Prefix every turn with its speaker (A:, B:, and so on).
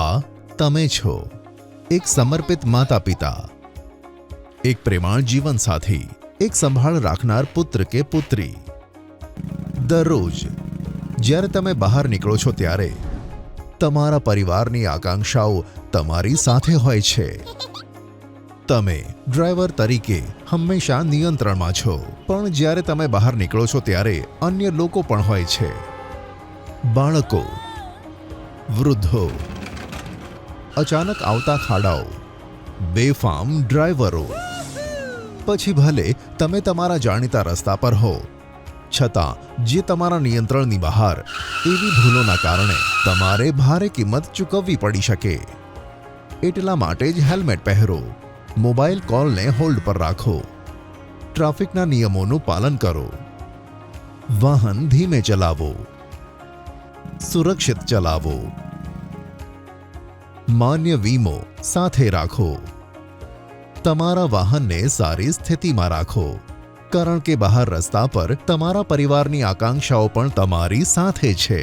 A: આ તમે છો. એક સમર્પિત માતા પિતા એક પ્રેમાળ જીવનસાથી એક સંભાળ રાખનાર પુત્ર કે પુત્રી. દરરોજ, જ્યારે તમે બહાર નીકળો છો ત્યારે, તમારા પરિવારની આકાંક્ષાઓ તમારી સાથે હોય છે. તમે ડ્રાઈવર તરીકે હંમેશા નિયંત્રણમાં છો. પણ જ્યારે તમે બહાર નીકળો છો ત્યારે અન્ય લોકો પણ હોય છે. બાળકો, વૃદ્ધો અચાનક આવતા ખાડાઓ બેફામ ડ્રાઈવરો પછી ભલે તમે તમારા જાણીતા રસ્તા પર હો છતાં જે તમારા નિયંત્રણની બહાર એવી ભૂલોના કારણે તમારે ભારે કિંમત ચૂકવવી પડી શકે એટલા માટે જ હેલ્મેટ પહેરો મોબાઈલ કોલને હોલ્ડ પર રાખો ટ્રાફિકના નિયમોનું પાલન કરો વાહન ધીમે ચલાવો સુરક્ષિત ચલાવો માન્ય વીમો સાથે રાખો. તમારા વાહનને સારી સ્થિતિમાં રાખો, કારણ કે બહાર રસ્તા પર તમારા પરિવારની આકાંક્ષાઓ પણ તમારી સાથે છે.